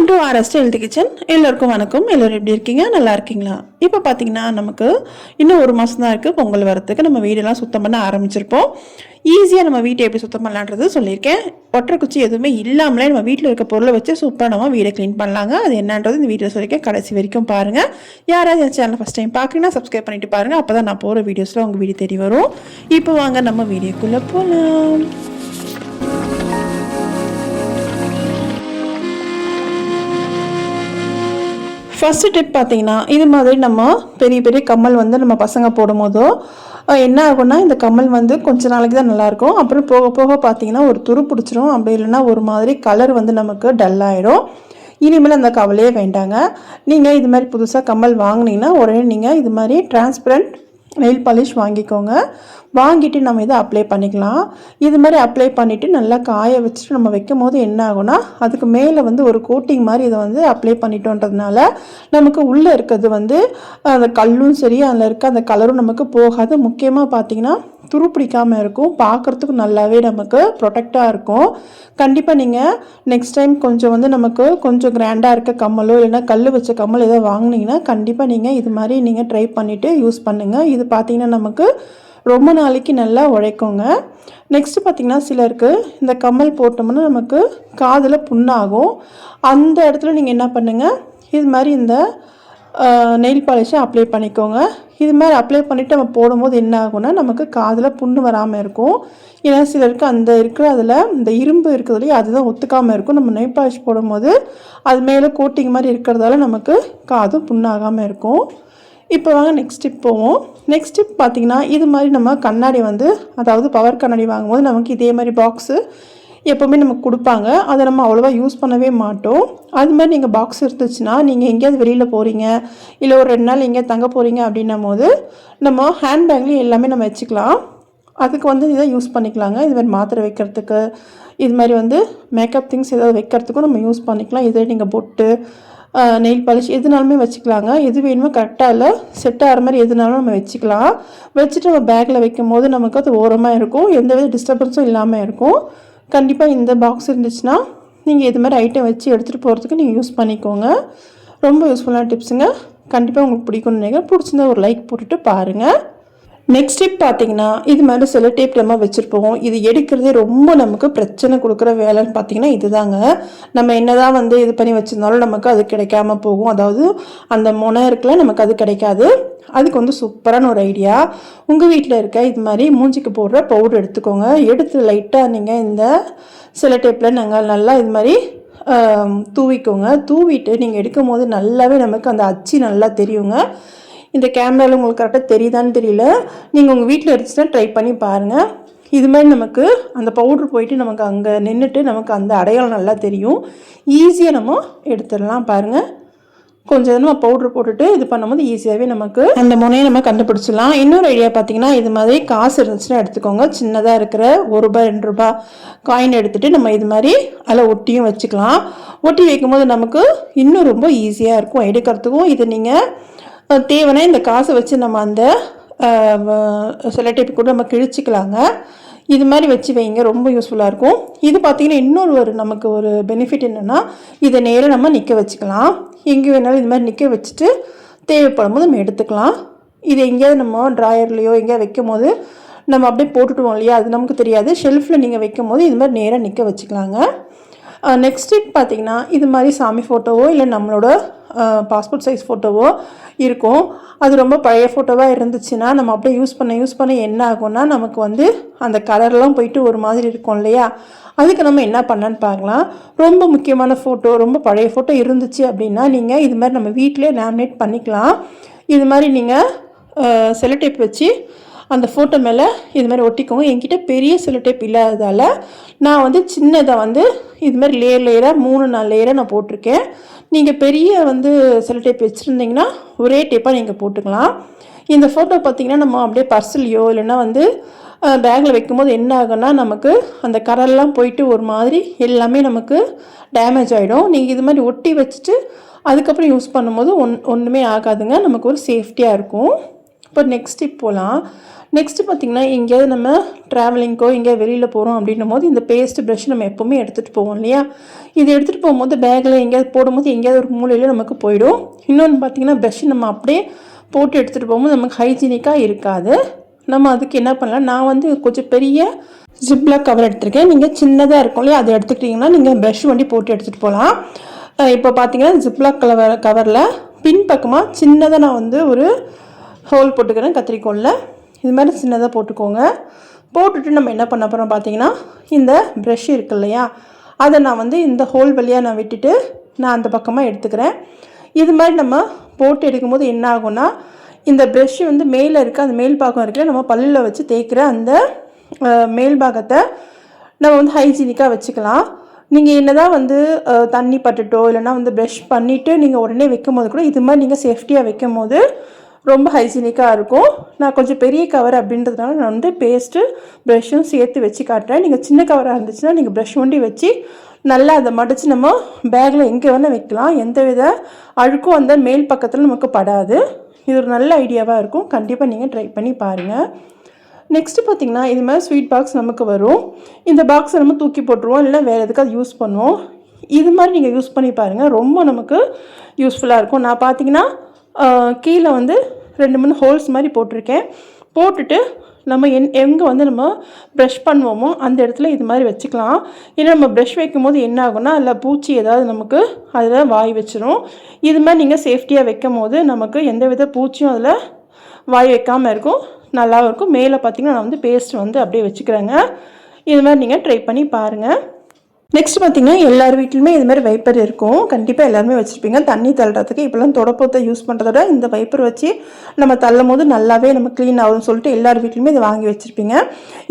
Welcome to RST health kitchen எல்லோருக்கும் வணக்கம். எல்லோரும் எப்படி இருக்கீங்க? நல்லா இருக்கீங்களா? இப்போ பார்த்தீங்கன்னா நமக்கு இன்னும் ஒரு மாதம் தான் இருக்குது பொங்கல் வரத்துக்கு நம்ம வீடெல்லாம் சுத்தம் பண்ண ஆரம்பிச்சிருப்போம். ஈஸியாக நம்ம வீட்டை எப்படி சுத்தம் பண்ணலான்றது சொல்லியிருக்கேன். ஒற்றை குச்சி எதுவுமே இல்லாமலே நம்ம வீட்டில் இருக்க பொருளை வச்சு சூப்பராக நம்ம வீடை க்ளீன் பண்ணலாங்க. அது என்னன்றது இந்த வீடியோ சொல்லியிருக்கேன். கடைசி வரைக்கும் பாருங்கள் யாராவது என் சேனல் ஃபஸ்ட் டைம் பார்க்குறீங்கன்னா சப்ஸ்கிரைப் பண்ணிட்டு பாருங்கள் அப்போ தான் நான் போகிற வீடியோஸில் உங்கள் வீடு தெரிய வரும். இப்போ வாங்க நம்ம வீடியோக்குள்ளே போகலாம் ஃபஸ்ட்டு டிப் பார்த்தீங்கன்னா இது மாதிரி நம்ம பெரிய பெரிய கம்மல் வந்து நம்ம பசங்க போடும்போதோ என்ன ஆகும்னா இந்த கம்மல் வந்து கொஞ்ச நாளைக்கு தான் நல்லாயிருக்கும் அப்புறம் போக போக பார்த்தீங்கன்னா ஒரு துரு பிடிச்சிரும். அப்படி இல்லைன்னா ஒரு மாதிரி கலர் வந்து நமக்கு டல்லாயிடும் இனிமேல் அந்த கவலையே வேண்டாங்க. நீங்கள் இது மாதிரி புதுசாக கம்மல் வாங்குனீங்கன்னா உடனே நீங்கள் இது மாதிரி டிரான்ஸ்பரண்ட் நெயில் பாலிஷ் வாங்கிக்கோங்க. வாங்கிட்டு நம்ம இதை அப்ளை பண்ணிக்கலாம். இது மாதிரி அப்ளை பண்ணிவிட்டு நல்லா காய வச்சுட்டு நம்ம வைக்கும் போது என்ன ஆகும்னா அதுக்கு மேலே வந்து ஒரு கோட்டிங் மாதிரி இதை வந்து அப்ளை பண்ணிட்டோன்றதுனால நமக்கு உள்ளே இருக்கிறது வந்து அந்த கல்லும் சரி அதில் இருக்க அந்த கலரும் நமக்கு போகாது. முக்கியமாக பார்த்தீங்கன்னா துரு பிடிக்காமல் இருக்கும். பார்க்குறதுக்கு நல்லாவே நமக்கு ப்ரொடெக்டாக இருக்கும். கண்டிப்பாக நீங்கள் நெக்ஸ்ட் டைம் கொஞ்சம் வந்து நமக்கு கொஞ்சம் கிராண்டாக இருக்க கம்மலோ இல்லைன்னா கல் வச்ச கம்மல் ஏதோ வாங்குனீங்கன்னா கண்டிப்பாக நீங்கள் இது மாதிரி நீங்கள் ட்ரை பண்ணிவிட்டு யூஸ் பண்ணுங்கள் இது பார்த்தீங்கன்னா நமக்கு ரொம்ப நாளைக்கு நல்லா உழைக்குங்க. நெக்ஸ்ட்டு பார்த்தீங்கன்னா சிலருக்கு இந்த கம்மல் போட்டோம்னா நமக்கு காதில் புண்ணாகும். அந்த இடத்துல நீங்கள் என்ன பண்ணுங்கள் இது மாதிரி இந்த நெயில் பாலிஷை அப்ளை பண்ணிக்கோங்க. இது மாதிரி அப்ளை பண்ணிவிட்டு நம்ம போடும்போது என்ன ஆகும்னா நமக்கு காதில் புண்ணு வராமல் இருக்கும். ஏன்னா சிலருக்கு அந்த இருக்கிற அதில் இந்த இரும்பு இருக்கிறதுலையும் அதுதான் ஒத்துக்காமல் இருக்கும். நம்ம நெயில் பாலிஷ் போடும்போது அது மேலே கோட்டிங் மாதிரி இருக்கிறதால நமக்கு காதும் புண்ணாகாமல் இருக்கும். இப்போ வாங்க நெக்ஸ்ட் டிப் போவோம். நெக்ஸ்ட் டிப் பார்த்தீங்கன்னா இது மாதிரி நம்ம கண்ணாடி வந்து அதாவது பவர் கண்ணாடி வாங்கும்போது நமக்கு இதே மாதிரி பாக்ஸு எப்போவுமே நமக்கு கொடுப்பாங்க. அதை நம்ம அவ்வளோவா யூஸ் பண்ணவே மாட்டோம். அது மாதிரி நீங்கள் பாக்ஸ் இருந்துச்சுன்னா நீங்கள் எங்கேயாவது வெளியில் போகிறீங்க இல்லை ஒரு ரெண்டு நாள் எங்கேயாவது தங்க போகிறீங்க அப்படின்னும் போது நம்ம ஹேண்ட்பேக்லேயும் எல்லாமே நம்ம வச்சுக்கலாம். அதுக்கு வந்து இதை யூஸ் பண்ணிக்கலாங்க. இது மாதிரி மாத்திரை வைக்கிறதுக்கு இது மாதிரி வந்து மேக்கப் திங்ஸ் ஏதாவது வைக்கிறதுக்கும் நம்ம யூஸ் பண்ணிக்கலாம். இதே நீங்கள் பொட்டு நெயில் பாலிஷ் எதுனாலுமே வச்சுக்கலாங்க. எது வேணுமோ கரெக்டாக இல்லை செட் ஆகிற மாதிரி எதுனாலும் நம்ம வச்சுக்கலாம். வச்சுட்டு நம்ம பேக்கில் வைக்கும் போது நமக்கு அது ஓரமாக இருக்கும். எந்த வித டிஸ்டர்பன்ஸும் இல்லாமல் இருக்கும். கண்டிப்பாக இந்த பாக்ஸ் இருந்துச்சுன்னா நீங்கள் இது மாதிரி ஐட்டம் வச்சு எடுத்துகிட்டு போகிறதுக்கு நீங்கள் யூஸ் பண்ணிக்கோங்க. ரொம்ப யூஸ்ஃபுல்லான டிப்ஸுங்க கண்டிப்பாக உங்களுக்கு பிடிக்கும்னு நினைக்கிறேன். பிடிச்சிருந்தா ஒரு லைக் போட்டுட்டு பாருங்கள் நெக்ஸ்ட் டிப் பார்த்தீங்கன்னா இது மாதிரி சில டேப் நம்ம வச்சுருப்போம். இது எடுக்கிறதே ரொம்ப நமக்கு பிரச்சனை கொடுக்குற வேலைன்னு பார்த்தீங்கன்னா இதுதாங்க. நம்ம என்னதான் வந்து இது பண்ணி வச்சுருந்தாலும் நமக்கு அது கிடைக்காம போகும். அதாவது அந்த முனை இருக்குல்ல நமக்கு அது கிடைக்காது. அதுக்கு வந்து சூப்பரான ஒரு ஐடியா. உங்கள் வீட்டில் இருக்க இது மாதிரி மூஞ்சிக்கு போடுற பவுடர் எடுத்துக்கோங்க. எடுத்து லைட்டாக நீங்கள் இந்த சில டேப்பில் நாங்கள் நல்லா இது மாதிரி தூவிக்கோங்க. தூவிட்டு நீங்கள் எடுக்கும் போது நல்லாவே நமக்கு அந்த அச்சு நல்லா தெரியுங்க. இந்த கேமராவில் உங்களுக்கு கரெக்டாக தெரியுதான்னு தெரியல. நீங்கள் உங்கள் வீட்டில் இருந்துச்சுன்னா ட்ரை பண்ணி பாருங்கள் இது மாதிரி நமக்கு அந்த பவுடர் போயிட்டு நமக்கு அங்கே நின்றுட்டு நமக்கு அந்த அடையாளம் நல்லா தெரியும். ஈஸியாக நம்ம எடுத்துடலாம் பாருங்கள் கொஞ்சம் நம்ம பவுடர் போட்டுட்டு இது பண்ணும்போது ஈஸியாகவே நமக்கு அந்த முனையை நம்ம கண்டுபிடிச்சிடலாம். இன்னொரு ஐடியா பார்த்தீங்கன்னா இது மாதிரி காசு இருந்துச்சுன்னா எடுத்துக்கோங்க. சின்னதாக இருக்கிற ஒரு ரூபாய் ரெண்டு ரூபாய் காயின் எடுத்துகிட்டு நம்ம இது மாதிரி அதில் ஒட்டியும் வச்சுக்கலாம். ஒட்டி வைக்கும்போது நமக்கு இன்னும் ரொம்ப ஈஸியாக இருக்கும். எடுக்கிறதுக்கும் இது நீங்கள் தேவைன்னா இந்த காசை வச்சு நம்ம அந்த செலட்டேப்பி கூட நம்ம கிழிச்சிக்கலாங்க. இது மாதிரி வச்சு வைங்க ரொம்ப யூஸ்ஃபுல்லாக இருக்கும். இது பார்த்தீங்கன்னா இன்னொரு ஒரு நமக்கு ஒரு பெனிஃபிட் என்னென்னா இதை நேராக நம்ம நிற்க வச்சுக்கலாம். எங்கே வேணாலும் இது மாதிரி நிற்க வச்சுட்டு தேவைப்படும் போது நம்ம எடுத்துக்கலாம். இது எங்கேயாவது நம்ம ட்ராயர்லேயோ எங்கேயாவது வைக்கும் போது நம்ம அப்படியே போட்டுட்டுவோம் இல்லையா? அது நமக்கு தெரியாது. ஷெல்ஃபில் நீங்கள் வைக்கும் போது இது மாதிரி நேராக நிற்க வச்சுக்கலாங்க. Uh, நெக்ஸ்ட் டிப் பார்த்திங்கன்னா இது மாதிரி சாமி ஃபோட்டோவோ இல்லை நம்மளோட பாஸ்போர்ட் சைஸ் ஃபோட்டோவோ இருக்கும். அது ரொம்ப பழைய ஃபோட்டோவாக இருந்துச்சுன்னா நம்ம அப்படியே யூஸ் பண்ண யூஸ் பண்ண என்ன ஆகும்னா நமக்கு வந்து அந்த கலர்லாம் போயிட்டு ஒரு மாதிரி இருக்கும் இல்லையா? அதுக்கு நம்ம என்ன பண்ணன்னு பார்க்கலாம். ரொம்ப முக்கியமான ஃபோட்டோ ரொம்ப பழைய ஃபோட்டோ இருந்துச்சு அப்படின்னா நீங்கள் இது மாதிரி நம்ம வீட்டிலே லேமினேட் பண்ணிக்கலாம். இது மாதிரி நீங்கள் செலோடேப் uh, வச்சு அந்த ஃபோட்டோ மேலே இது மாதிரி ஒட்டிக்கோங்க. என்கிட்ட பெரிய செலோடேப் இல்லாததால் நான் வந்து சின்னதை வந்து இது மாதிரி லேயர் லேயராக மூணு நாலு லேயராக நான் போட்டிருக்கேன். நீங்கள் பெரிய வந்து செலோடேப் வச்சுருந்தீங்கன்னா ஒரே டேப்பாக நீங்கள் போட்டுக்கலாம். இந்த ஃபோட்டோ பார்த்திங்கன்னா நம்ம அப்படியே பர்சல்லையோ இல்லைன்னா வந்து பேக்கில் வைக்கும்போது என்ன ஆகும்னா நமக்கு அந்த கரெல்லாம் போயிட்டு ஒரு மாதிரி எல்லாமே நமக்கு டேமேஜ் ஆகிடும் நீங்கள் இது மாதிரி ஒட்டி வச்சுட்டு அதுக்கப்புறம் யூஸ் பண்ணும்போது ஒன் ஒன்றுமே ஆகாதுங்க. நமக்கு ஒரு சேஃப்டியாக இருக்கும். இப்போ நெக்ஸ்ட் ஸ்டெப் போகலாம் நெக்ஸ்ட்டு பார்த்திங்கன்னா எங்கேயாவது நம்ம ட்ராவலிங்க்கோ எங்கேயாவது வெளியில் போகிறோம் அப்படின்னும் போது இந்த பேஸ்ட் ப்ரஷ் நம்ம எப்போவுமே எடுத்துகிட்டு போவோம் இல்லையா? இது எடுத்துகிட்டு போகும்போது பேக்கில் எங்கேயாவது போடும்போது எங்கேயாவது ஒரு மூலையில் நமக்கு போயிடும். இன்னொன்று பார்த்திங்கன்னா ப்ரஷ் நம்ம அப்படியே போட்டு எடுத்துகிட்டு போகும்போது நமக்கு ஹைஜீனிக்காக இருக்காது. நம்ம அதுக்கு என்ன பண்ணலாம்? நான் வந்து கொஞ்சம் பெரிய ஜிப்லாக் கவர் எடுத்திருக்கேன். நீங்கள் சின்னதாக இருக்கும் இல்லையா? அதை எடுத்துக்கிட்டிங்கன்னா நீங்கள் ப்ரஷ் வண்டி போட்டு எடுத்துகிட்டு போகலாம். இப்போ பார்த்தீங்கன்னா ஜிப்லாக் கவர் கவரில் பின்பக்கமாக சின்னதாக நான் வந்து ஒரு ஹோல் போட்டுக்கிறேன் கத்திரிக்கோலில் இது மாதிரி சின்னதாக போட்டுக்கோங்க. போட்டுட்டு நம்ம என்ன பண்ண போகிறோம் பார்த்தீங்கன்னா இந்த ப்ரெஷ் இருக்கு இல்லையா? அதை நான் வந்து இந்த ஹோல் வழியாக நான் விட்டுட்டு நான் அந்த பக்கமாக எடுத்துக்கிறேன். இது மாதிரி நம்ம போட்டு எடுக்கும்போது என்ன ஆகும்னா இந்த ப்ரெஷ்ஷு வந்து மேலே இருக்க அந்த மேல் பாகம் இருக்குல்ல நம்ம பல்லில் வச்சு தேய்க்கிற அந்த மேல் பாகத்தை நம்ம வந்து ஹைஜீனிக்காக வச்சுக்கலாம். நீங்கள் என்ன தான் வந்து தண்ணி பட்டுட்டோ இல்லைன்னா வந்து ப்ரஷ் பண்ணிவிட்டு நீங்கள் உடனே வைக்கும் போது கூட இது மாதிரி நீங்கள் சேஃப்டியாக வைக்கும் போது ரொம்ப ஹைஜீனிக்காக இருக்கும். நான் கொஞ்சம் பெரிய கவர் அப்படின்றதுனால நான் வந்து பேஸ்ட்டு ப்ரஷ்ஷும் சேர்த்து வச்சு காட்டுறேன். நீங்கள் சின்ன கவராக இருந்துச்சுன்னா நீங்கள் ப்ரஷ் ஒண்டி வச்சு நல்லா அதை மடித்து நம்ம பேக்கில் எங்கே வேணால் வைக்கலாம். எந்த வித அழுக்கும் அந்த மேல் பக்கத்தில் நமக்கு படாது. இது ஒரு நல்ல ஐடியாவாக இருக்கும். கண்டிப்பாக நீங்கள் ட்ரை பண்ணி பாருங்கள் நெக்ஸ்ட்டு பார்த்தீங்கன்னா இது மாதிரி ஸ்வீட் பாக்ஸ் நமக்கு வரும். இந்த பாக்ஸை நம்ம தூக்கி போட்டுருவோம். இல்லை வேறு எதுக்காவது யூஸ் பண்ணுவோம். இது மாதிரி நீங்கள் யூஸ் பண்ணி பாருங்கள் ரொம்ப நமக்கு யூஸ்ஃபுல்லாக இருக்கும். நான் பார்த்தீங்கன்னா கீழே வந்து ரெண்டு மூணு ஹோல்ஸ் மாதிரி போட்டிருக்கேன். போட்டுட்டு நம்ம என் எங்கே வந்து நம்ம ப்ரஷ் பண்ணுவோமோ அந்த இடத்துல இது மாதிரி வச்சுக்கலாம். ஏன்னா நம்ம ப்ரஷ் வைக்கும் போது என்ன ஆகும்னா அதில் பூச்சி ஏதாவது நமக்கு அதில் வாய் வச்சிரும். இது மாதிரி நீங்கள் சேஃப்டியாக வைக்கும் போது நமக்கு எந்த வித பூச்சியும் அதில் வாய் வைக்காமல் இருக்கும். நல்லாவும் இருக்கும். மேலே பார்த்தீங்கன்னா நான் வந்து பேஸ்ட் வந்து அப்படியே வச்சுக்கிறேங்க. இது மாதிரி நீங்கள் ட்ரை பண்ணி பாருங்கள் நெக்ஸ்ட் பார்த்தீங்கன்னா எல்லார் வீட்லையுமே இது மாதிரி வைப்பர் இருக்கும். கண்டிப்பாக எல்லாருமே வச்சுருப்பீங்க. தண்ணி தள்ளுறதுக்கு இப்போலாம் தொடப்பத்தை யூஸ் பண்ணுறத விட இந்த வைப்பர் வச்சு நம்ம தள்ளும் போது நல்லாவே நம்ம க்ளீன் ஆகும்னு சொல்லிட்டு எல்லார் வீட்லையுமே இதை வாங்கி வச்சுருப்பீங்க.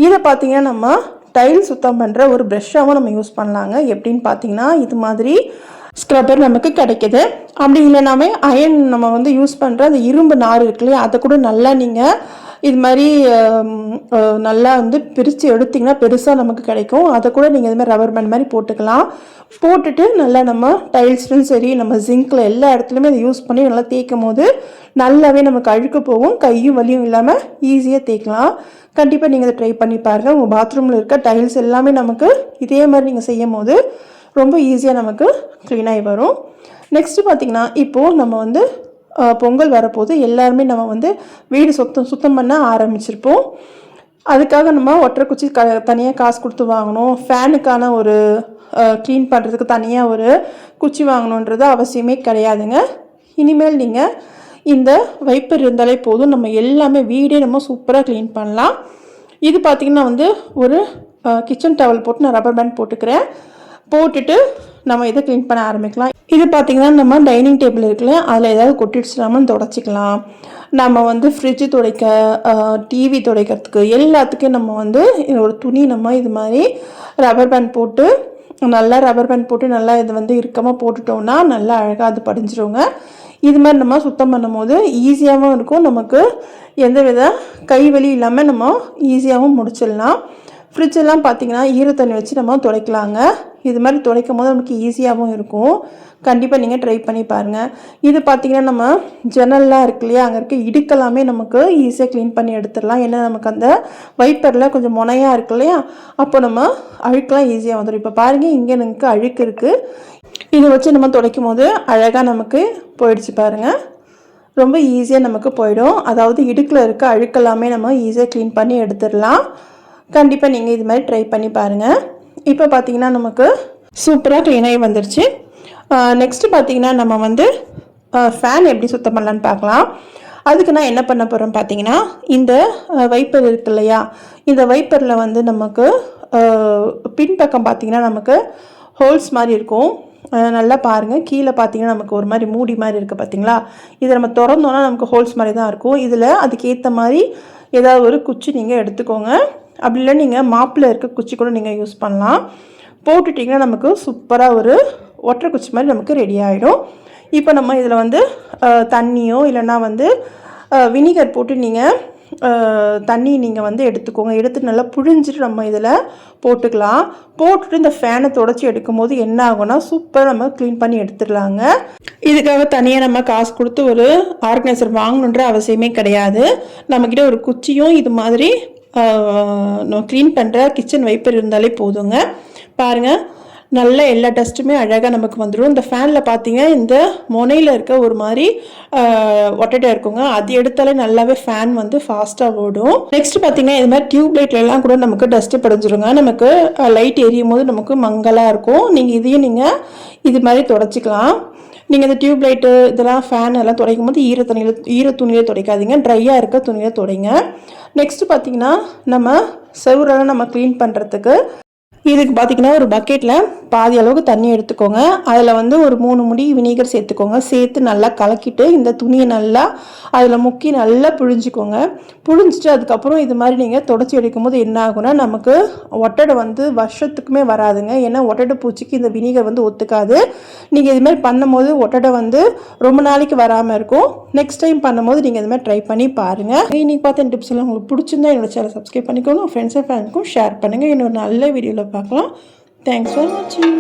இதை பார்த்தீங்கன்னா நம்ம டைல் சுத்தம் பண்ணுற ஒரு ப்ரெஷ்ஷாகவும் நம்ம யூஸ் பண்ணலாங்க. எப்படின்னு பார்த்தீங்கன்னா இது மாதிரி ஸ்க்ரப்பர் நமக்கு கிடைக்குது. அப்படி இல்லைனாமே அயன் நம்ம வந்து யூஸ் பண்ணுற அந்த இரும்பு நார் இருக்கு இல்லையா அதை கூட நல்லா நீங்கள் இது மாதிரி நல்லா வந்து பிரித்து எடுத்திங்கன்னா பெருசாக நமக்கு கிடைக்கும். அதை கூட நீங்கள் இது மாதிரி ரப்பர் பேண்ட் மாதிரி போட்டுக்கலாம். போட்டுட்டு நல்லா நம்ம டைல்ஸ்லையும் சரி நம்ம ஜிங்கில் எல்லா இடத்துலையுமே அதை யூஸ் பண்ணி நல்லா தேய்க்கும் போது நல்லாவே நமக்கு அழுக்கு போகும் கையும் வலியும் இல்லாமல் ஈஸியாக தேய்க்கலாம். கண்டிப்பாக நீங்கள் அதை ட்ரை பண்ணி பாருங்கள் உங்கள் பாத்ரூமில் இருக்க டைல்ஸ் எல்லாமே நமக்கு இதே மாதிரி நீங்கள் செய்யும் போது ரொம்ப ஈஸியாக நமக்கு க்ளீனாகி வரும். நெக்ஸ்ட்டு பார்த்திங்கன்னா இப்போது நம்ம வந்து பொங்கல் வரப்போது எல்லாருமே நம்ம வந்து வீடு சுத்தம் சுத்தம் பண்ண ஆரம்பிச்சிருப்போம். அதுக்காக நம்ம ஒற்றை குச்சி க தனியாக காசு கொடுத்து வாங்கணும். ஃபேனுக்கான ஒரு க்ளீன் பண்ணுறதுக்கு தனியாக ஒரு குச்சி வாங்கணுன்றது அவசியமே கிடையாதுங்க. இனிமேல் நீங்கள் இந்த வைப்பர் இருந்தாலே போதும். நம்ம எல்லாமே வீடே நம்ம சூப்பராக க்ளீன் பண்ணலாம். இது பார்த்திங்கன்னா வந்து ஒரு கிச்சன் டவல் போட்டு நான் ரப்பர் பேண்ட் போட்டுக்கிறேன். போட்டுட்டு நம்ம இதை க்ளீன் பண்ண ஆரம்பிக்கலாம். இது பார்த்திங்கன்னா நம்ம டைனிங் டேபிள் இருக்குல்ல அதில் ஏதாவது கொட்டிடுச்சுனாமல் தொடச்சிக்கலாம். நம்ம வந்து ஃப்ரிட்ஜு துடைக்க டிவி துடைக்கிறதுக்கு எல்லாத்துக்கும் நம்ம வந்து ஒரு துணி நம்ம இது மாதிரி ரப்பர் பேண்ட் போட்டு நல்லா ரப்பர் பேண்ட் போட்டு நல்லா இது வந்து இறுக்கமாக போட்டுட்டோம்னா நல்லா அழகாக அது படிஞ்சிருங்க. இது மாதிரி நம்ம சுத்தம் பண்ணும்போது ஈஸியாகவும் இருக்கும். நமக்கு எந்த வித கை வலி இல்லாமல் நம்ம ஈஸியாகவும் முடிச்சிடலாம். ஃப்ரிட்ஜெல்லாம் பார்த்தீங்கன்னா ஈரத்தண்ணி வச்சு நம்ம துடைக்கலாங்க. இது மாதிரி துடைக்கும் போது நமக்கு ஈஸியாகவும் இருக்கும். கண்டிப்பாக நீங்கள் ட்ரை பண்ணி பாருங்கள் இது பார்த்தீங்கன்னா நம்ம ஜன்னல்லாம் இருக்கு இல்லையா? அங்கே இருக்க இடுக்கெல்லாமே நமக்கு ஈஸியாக க்ளீன் பண்ணி எடுத்துடலாம். ஏன்னா நமக்கு அந்த வைப்பரில் கொஞ்சம் முனையாக இருக்கு இல்லையா? அப்போ நம்ம அழுக்கெல்லாம் ஈஸியாக வந்துடும் இப்போ பாருங்கள் இங்கே நமக்கு அழுக்கு இருக்குது இதை வச்சு நம்ம துடைக்கும் போது அழகாக நமக்கு போயிடுச்சு பாருங்கள் ரொம்ப ஈஸியாக நமக்கு போயிடும். அதாவது இடுக்கில் இருக்க அழுக்கெல்லாமே நம்ம ஈஸியாக க்ளீன் பண்ணி எடுத்துடலாம். கண்டிப்பாக நீங்கள் இது மாதிரி ட்ரை பண்ணி பாருங்கள் இப்போ பார்த்தீங்கன்னா நமக்கு சூப்பராக க்ளீனாகி வந்துருச்சு. நெக்ஸ்ட்டு பார்த்தீங்கன்னா நம்ம வந்து ஃபேன் எப்படி சுத்தம் பண்ணலான்னு பார்க்கலாம் அதுக்கு நான் என்ன பண்ண போகிறோம் பார்த்தீங்கன்னா இந்த வைப்பர் இருக்கு இல்லையா? இந்த வைப்பரில் வந்து நமக்கு பின்பக்கம் பார்த்தீங்கன்னா நமக்கு ஹோல்ஸ் மாதிரி இருக்கும். நல்லா பாருங்கள் கீழே பார்த்தீங்கன்னா நமக்கு ஒரு மாதிரி மூடி மாதிரி இருக்குது பார்த்தீங்களா இதை நம்ம திறந்தோன்னா நமக்கு ஹோல்ஸ் மாதிரி தான் இருக்கும். இதில் அதுக்கேற்ற மாதிரி ஏதாவது ஒரு குச்சி நீங்கள் எடுத்துக்கோங்க. அப்படி இல்லை நீங்கள் மாப்பில் இருக்க குச்சி கூட நீங்கள் யூஸ் பண்ணலாம். போட்டுட்டிங்கன்னா நமக்கு சூப்பராக ஒரு ஒற்றை குச்சி மாதிரி நமக்கு ரெடி ஆகிடும் இப்போ நம்ம இதில் வந்து தண்ணியோ இல்லைன்னா வந்து வினிகர் போட்டு நீங்கள் தண்ணி நீங்கள் வந்து எடுத்துக்கோங்க. எடுத்து நல்லா புழிஞ்சிட்டு நம்ம இதில் போட்டுக்கலாம். போட்டுட்டு இந்த ஃபேனை தொடச்சி எடுக்கும்போது என்ன ஆகும்னா சூப்பராக நம்ம க்ளீன் பண்ணி எடுத்துடலாங்க. இதுக்காக தனியாக நம்ம காசு கொடுத்து ஒரு ஆர்கனைசர் வாங்கணுன்ற அவசியமே கிடையாது. நம்மக்கிட்ட ஒரு குச்சியும் இது மாதிரி க்ளீன் பண்ணுற கிச்சன் வைப்பர் இருந்தாலே போதுங்க. பாருங்கள் நல்ல எல்லா டஸ்ட்டுமே அழகாக நமக்கு வந்துடும் இந்த ஃபேனில் பார்த்தீங்க இந்த முனையில் இருக்க ஒரு மாதிரி ஒட்டட்டை இருக்குங்க. அது எடுத்தாலே நல்லாவே ஃபேன் வந்து ஃபாஸ்ட்டாக ஓடும். நெக்ஸ்ட் பார்த்தீங்கன்னா இது மாதிரி டியூப் லைட்லலாம் கூட நமக்கு டஸ்ட்டு படிஞ்சிருங்க. நமக்கு லைட் எரியும் போது நமக்கு மங்கலாக இருக்கும். நீங்கள் இதையும் நீங்கள் இது மாதிரி தொடச்சிக்கலாம். நீங்கள் இந்த டியூப் லைட்டு இதெல்லாம் ஃபேன் எல்லாம் துடைக்கும் போது ஈர துணியில் ஈர துணியில் துடைக்காதீங்க. ட்ரையாக இருக்க துணியில் துடைங்க. நெக்ஸ்ட்டு பார்த்தீங்கன்னா நம்ம செவுரெல்லாம் நம்ம க்ளீன் பண்ணுறதுக்கு இதுக்கு பார்த்தீங்கன்னா ஒரு பக்கெட்டில் பாதி அளவுக்கு தண்ணி எடுத்துக்கோங்க. அதில் வந்து ஒரு மூணு முடி வினிகர் சேர்த்துக்கோங்க. சேர்த்து நல்லா கலக்கிட்டு இந்த துணியை நல்லா அதில் முக்கி நல்லா புழிஞ்சிக்கோங்க. புழிஞ்சிட்டு அதுக்கப்புறம் இது மாதிரி நீங்கள் தொடச்சி எடுக்கும்போது என்ன ஆகும்னா நமக்கு ஒட்டடை வந்து வருஷத்துக்குமே வராதுங்க. ஏன்னா ஒட்டடை பூச்சிக்கு இந்த வினிகர் வந்து ஒத்துக்காது. நீங்கள் இதுமாதிரி பண்ணும்போது ஒட்டடை வந்து ரொம்ப நாளைக்கு வராமல் இருக்கும். நெக்ஸ்ட் டைம் பண்ணும்போது நீங்கள் இது மாதிரி ட்ரை பண்ணி பாருங்கள் இன்னைக்கு பார்த்த டிப்ஸ் எல்லாம் உங்களுக்கு பிடிச்சிருந்தா என்னோட சேனல் சப்ஸ்கிரைப் பண்ணிக்கோங்க. ஃப்ரெண்ட்ஸ் அண்ட் ஃபேனுக்கும் ஷேர் பண்ணுங்கள் இன்னொரு நல்ல வீடியோவில் பார்க்கலாம் தேங்க்ஸ் ஃபார் வாட்சிங்